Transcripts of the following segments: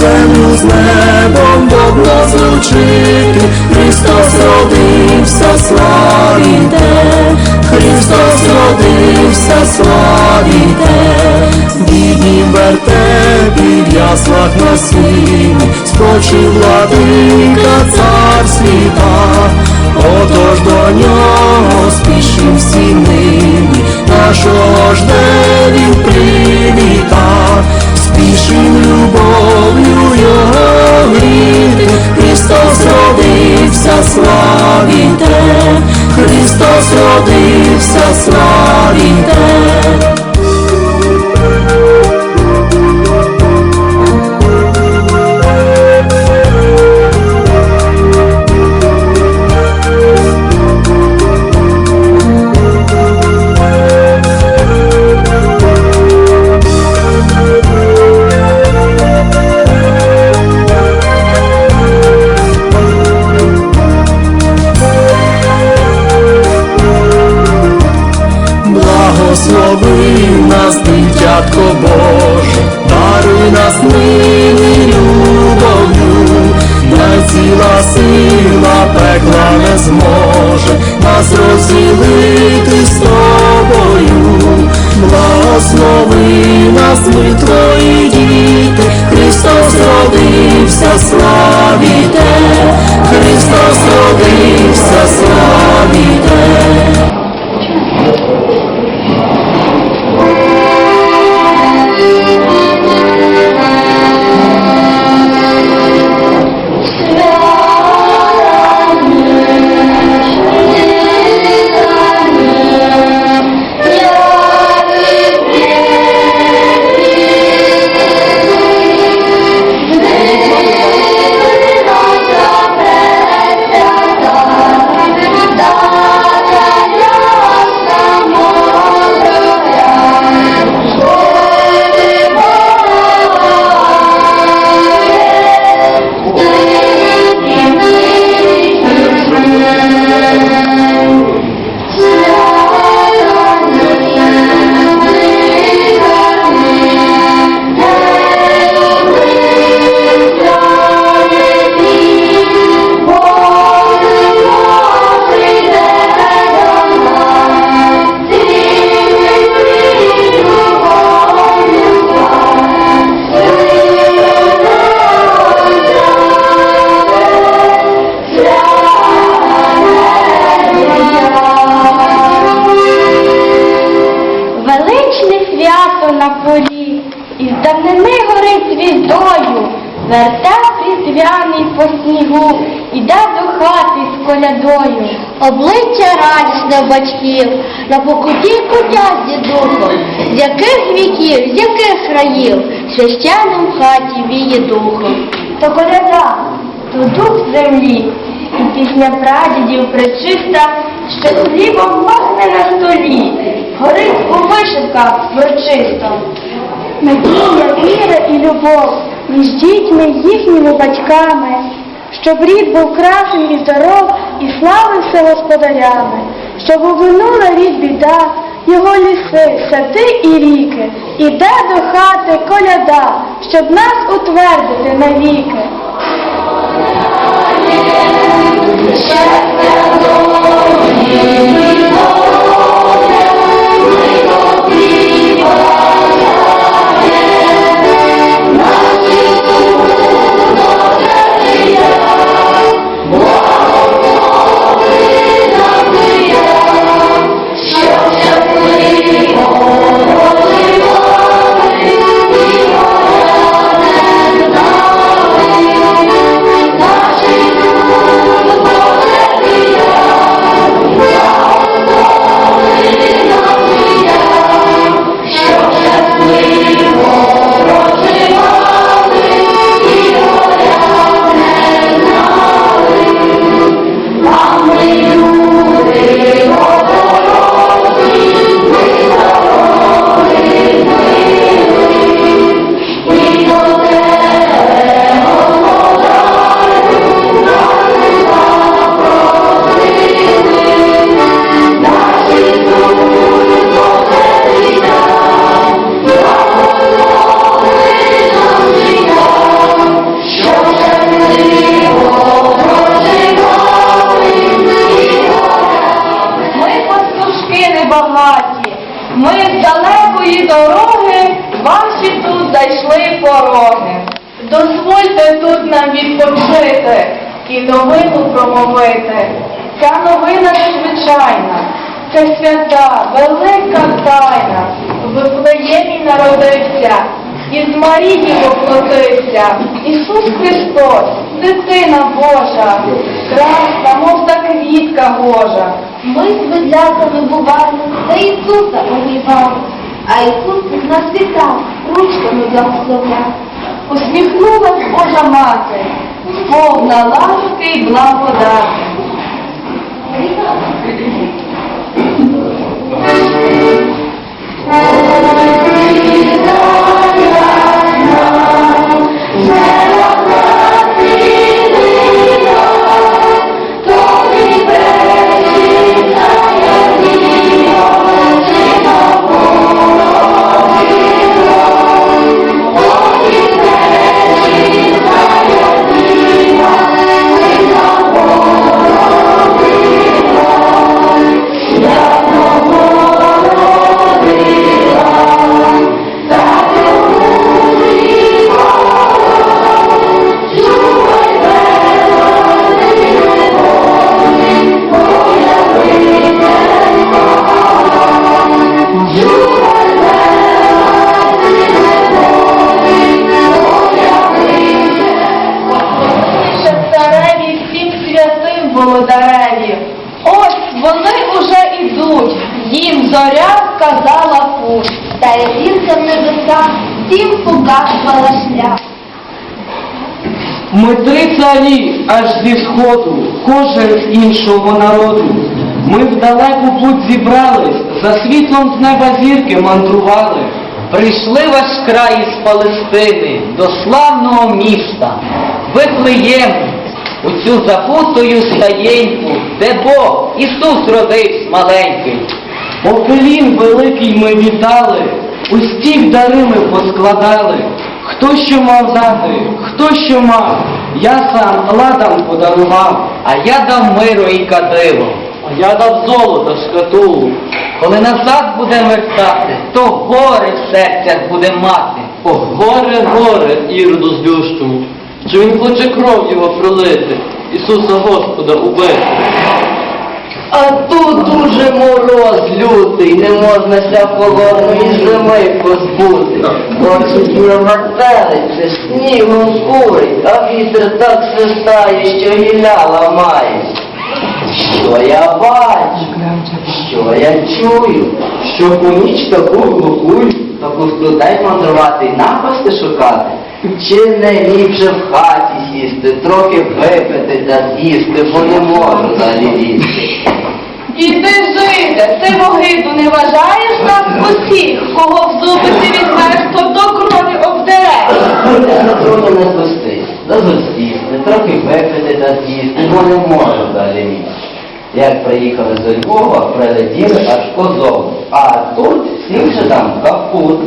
землю з небом добро злучити, Христос родився, славіте, Христос родився, славіте, біднім вертепі в яслах на сіні, спочив владика цар світа, отож до нього спішим всі нині, нашого ж де він привітав, спішим любов'ю його гріти, Христос родився, славіте, Христос родився, славіте. На полі, із давнини горить звіздою, вертеп різдвяний по снігу, іде до хати з колядою. Обличчя радісне батьків, на покуті кутя з дідухом, з яких віків, з яких країв, священним хаті віє духом. То коляда, то дух землі, і пісня прадідів пречиста, що хлібом пахне на столі, горить у вишивках врочисто. Надія, віра і любов між дітьми їхніми батьками, щоб рід був красний і здоров і славився господарями, щоб обминула рід біда, його ліси, сади і ріки, іде до хати коляда, щоб нас утвердити навіки. дороги, ваші тут зайшли пороги. Дозвольте тут нам відпочити і новину промовити. Ця новина незвичайна, це свята, велика тайна. В Вифлеємі народився, і з Марії воплотився. Ісус Христос, дитина Божа, красна, мов та квітка Божа. Ми з видляками бували, та Ісуса обіймали. А Ісус нас вітав, ручками благословляв. Усміхнулась Божа мати, повна ласки й благодати. Всім показувала. Ми три царі аж зі сходу, кожен з іншого народу. Ми в далеку путь зібрались, за світлом з неба зірки мандрували. Прийшли ваш край із Палестини до славного міста, Вифлеєм, у цю запутою стаєньку, де Бог Ісус родився маленький. Попелін великий ми вітали, устіх дари ми поскладали. Хто що мав дати, хто що мав, я сам ладам подарував, а я дав миру і кадило, а я дав золото шкатулу. Коли назад будемо вертати, то горе в серцях буде мати. О, горе, горе, Іроду злющому, що він хоче кров його пролити, Ісуса Господа убити. А тут дуже мороз лютий, не можна ся холодної зими позбути. Очі метелиці, снігом курить, а вітер так свистає, що гілля ламає. Що я бачу, що я чую, що поміч таку глухую, таку студень мандрувати напасти шукати. Чи не ліпше в хаті сісти, трохи випити та з'їсти, бо не можу далі лізти. ти жити, ти могиду не вважаєш нас усіх, кого в зуби ти візьмеш, то до крові обдереш. На трону не спустись, не трохи випити та з'їсти, бо не можу далі лізти. Як приїхали до Львова, прилетіли аж козову, а тут сівши там капут.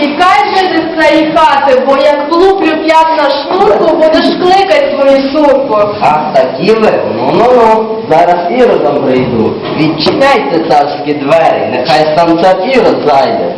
Тікай же з цієї хати, бо як влуплю п'ят на шнурку, будеш кликать свою сурку. Ах, ви, ну-ну-ну, зараз іродом прийду. Відчиняйте царські двері, нехай сам цар ірод зайде.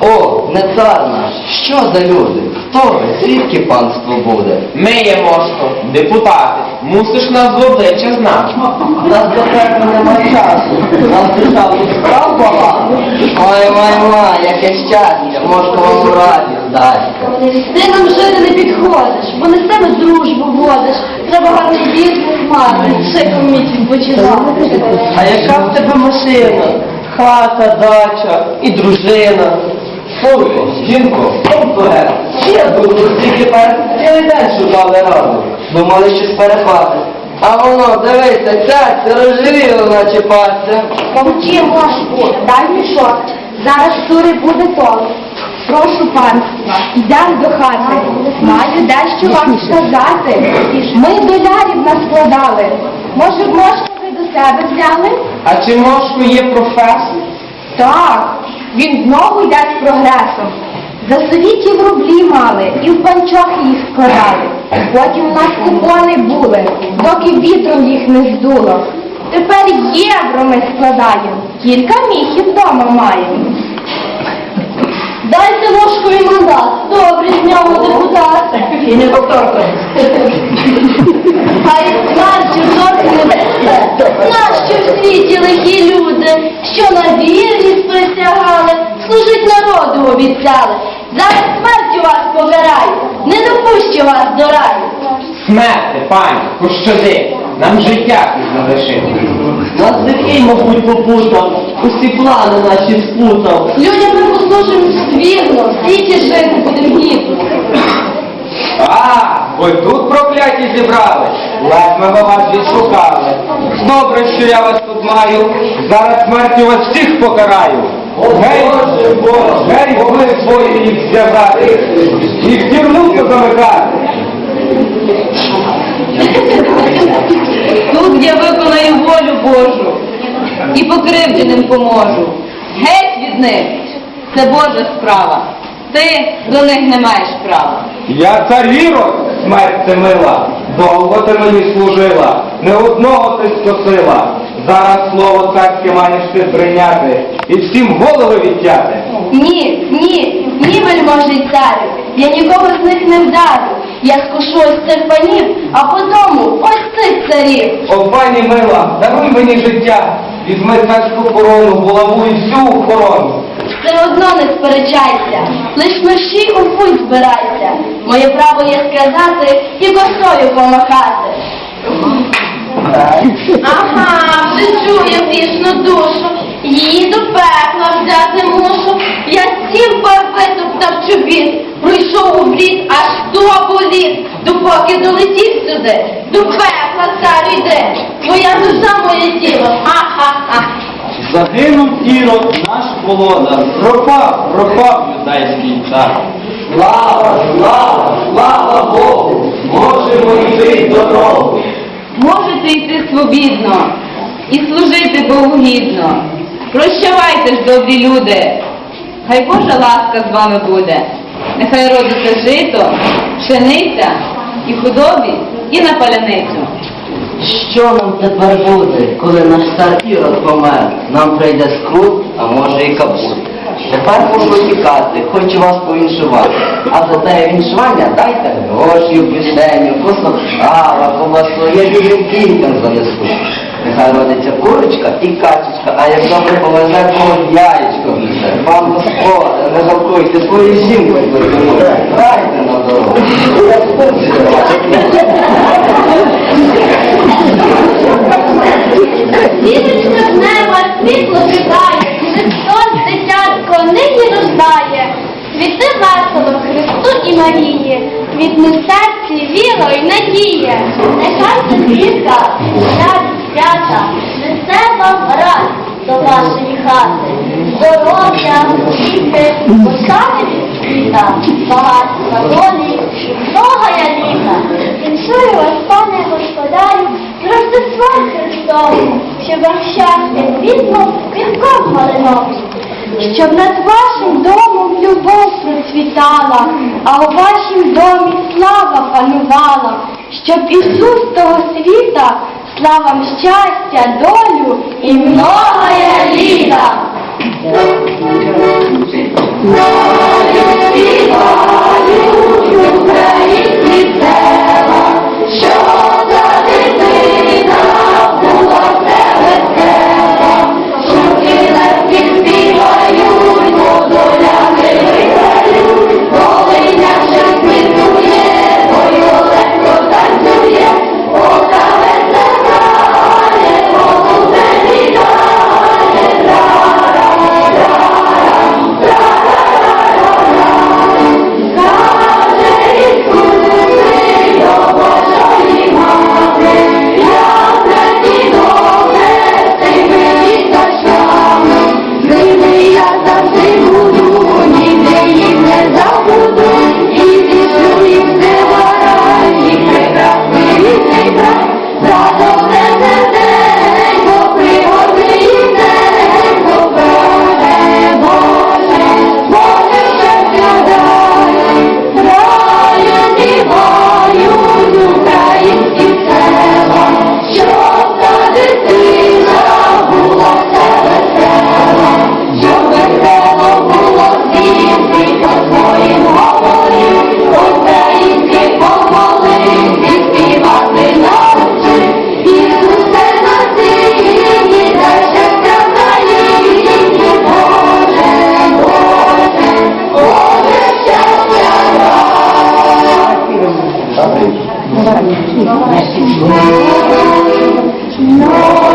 О, не цар наш, що за люди? Хто ви? Звідки панство буде? Ми є мошко, депутати, мусиш нас в обличчя знати. Нас до церкви нема часу, нас державних справ багато. Ой, май, май, яке щастя, можна вам раді здасться. Ти нам жити не підходиш, бо не з тебе дружбу водиш. Треба гарний бізнес мати, ще комітів починати. А яка в тебе машина? Хата, дача і дружина. Фурко, жінко, вперед. Я думаю, тільки перед цілий день шукали раду. Думали щось перепати. А воно, дивися, цяця, розжиріло, наче пасться. Мовчи, Мошку, дай мішок. Зараз сури буде толк. Прошу панства, йдемо до хати. Маю дещо вам сказати. Ми долярів наскладали. Може, мошку ви до себе взяли? А чи мошко є професор? Так, він знову йде з прогресом. За совітів рублі мали і в панчох їх складали. Потім у нас купони були, доки вітром їх не здуло. Тепер євро ми складаємо, кілька міхів вдома маємо. Дайте ложковий мандат, добре з нього депутат. і не повторно. Хай смертю торкнеться, нащо в світі лихі люди, що на вірність присягали, служить народу обіцяли. Зараз смертю вас покараю, не допущу вас до раю. Смерти, пані, пощади, нам життя залишив. Нас такий, мабуть, попутав, усі плани наші спутав. Людям ми послужимо вірно, ті жити будемо гідно. А, ви тут прокляті зібрались? Ледь ми вас відшукали. Добре, що я вас тут маю. Зараз смертю вас всіх покараю. Гей, гей, ви свої їх зв'язати. І в тюрму замикати. Тут я виконаю волю Божу і покривдженим поможу. Геть від них, це Божа справа. Ти до них не маєш права. Я цар Ірод, смерть це мила. Довго ти мені служила, не одного ти скосила. Зараз слово царське маєш ти прийняти і всім голови відтяти. Ні, ні, ні, вельможний царю, я нікого з них не вдарю. Я скушу ось цих панів, а потому ось цих царів. О, пані мила, даруй мені життя, візьми царську корону, булаву і всю охорону. Все одно не сперечайся, лиш мерщій у путь збирайся. Моє право є сказати і косою помахати. Ага, вже чую вічну душу, її до пекла взяти мушу. Я сім пар витоптав чобіт, пройшов у брід, аж то боліт, допоки долетів сюди, до пекла царю йде, твоя душа моє тіло, ха-ха-ха. Загинув Ірод, наш володар, пропав, пропав юдейський цар. Слава, слава, слава Богу, можемо йти дорогу. Можете йти свобідно і служити Богу гідно. Прощавайте ж, добрі люди. Хай Божа ласка з вами буде. Нехай родиться жито, пшениця і худобі, і на паляницю. Що нам тепер буде, коли наш цар Ірод помер? Нам прийде скрут, а може і капут. Тепер можу тікати, хочу вас повіншувати. А за те віншування дайте гроші, пісеню, косо сала, колбасу, я людям кінькам занесу. Нехай родиться курочка і качечка, а як добре повезе, то яєчко внесе. Пан Господа, не жалкуйте, свою жінку. Дайте на дорогу. Зірочка з неба світло кидає, Христос, дитятко, нині рождає. Світи весело Христу і Марії, Квітне в серці віра й надія. Нехай ця зірка, свята, несе вам радість до вашої хати. Здоров'я, діти, від світа, багатства долі, многая літа. Віншую вас, пане господарю, з Рождеством Христовим, щоб вам щастя світло вінком малиновим. Щоб над вашим домом любов процвітала, а у вашім домі слава панувала, щоб Ісус того світа слав вам щастя, долю і многая літа. Ми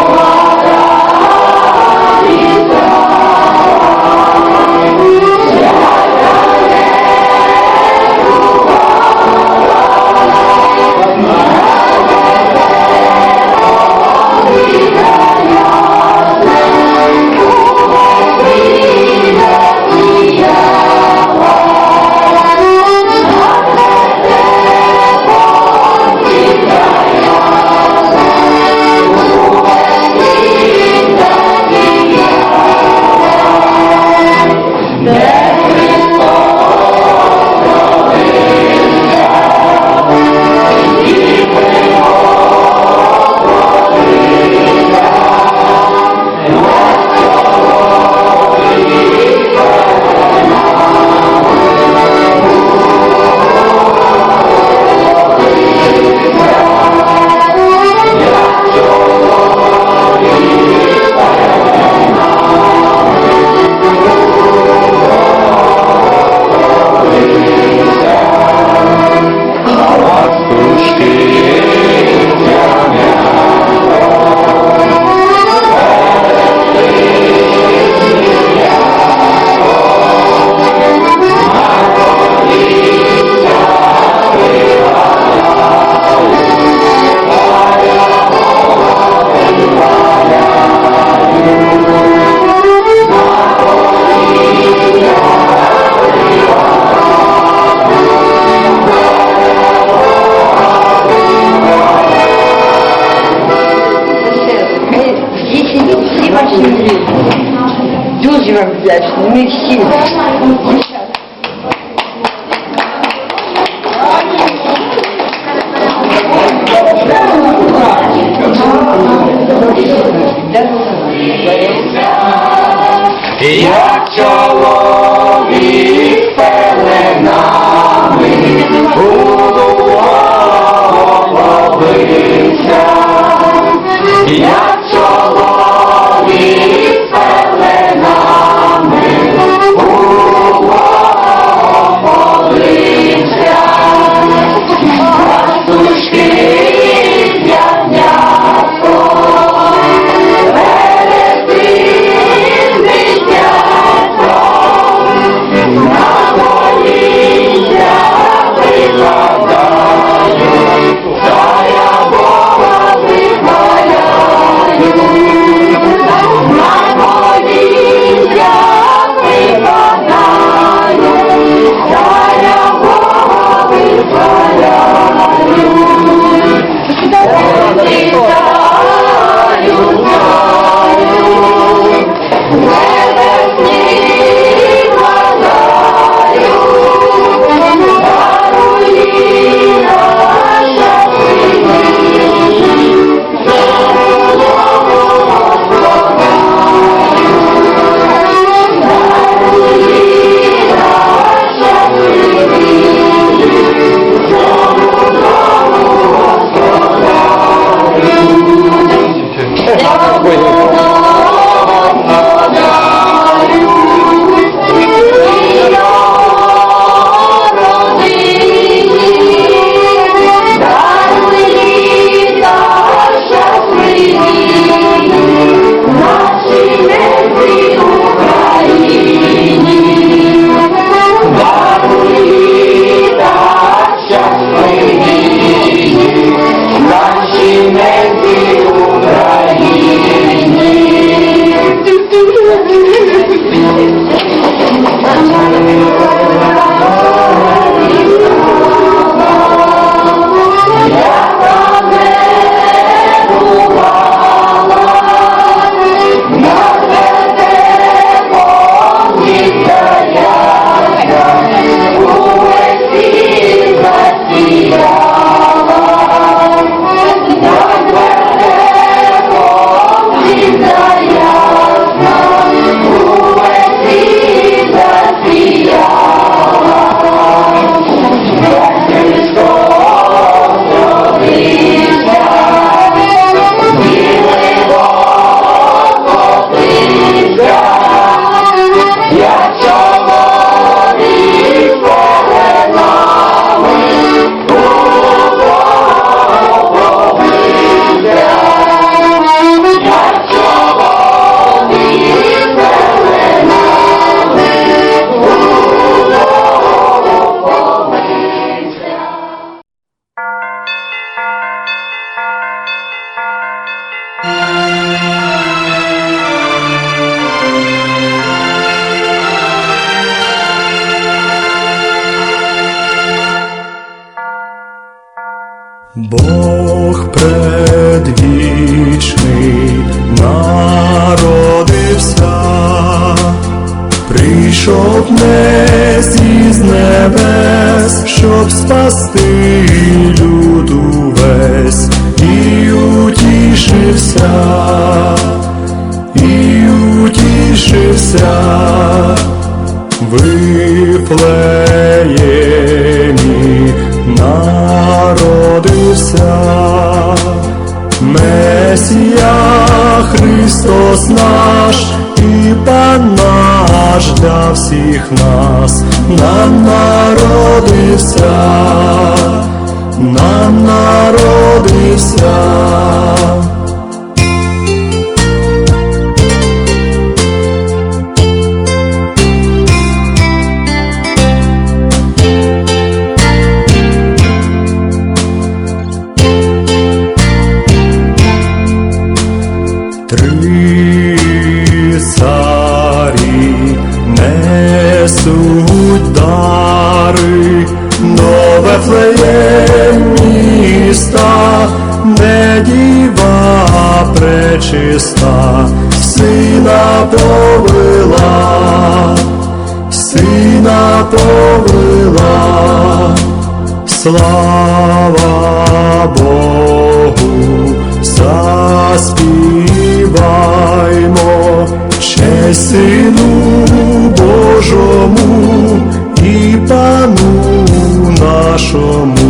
вдячні. Ми Вифлеємі народився. Месія Христос наш і Пан наш для всіх нас, нам народився, нам народився. Несуть дари до Вифлеєм міста, де діва пречиста, сина повела, сина повела. Слава Сину Божому і Пану нашому,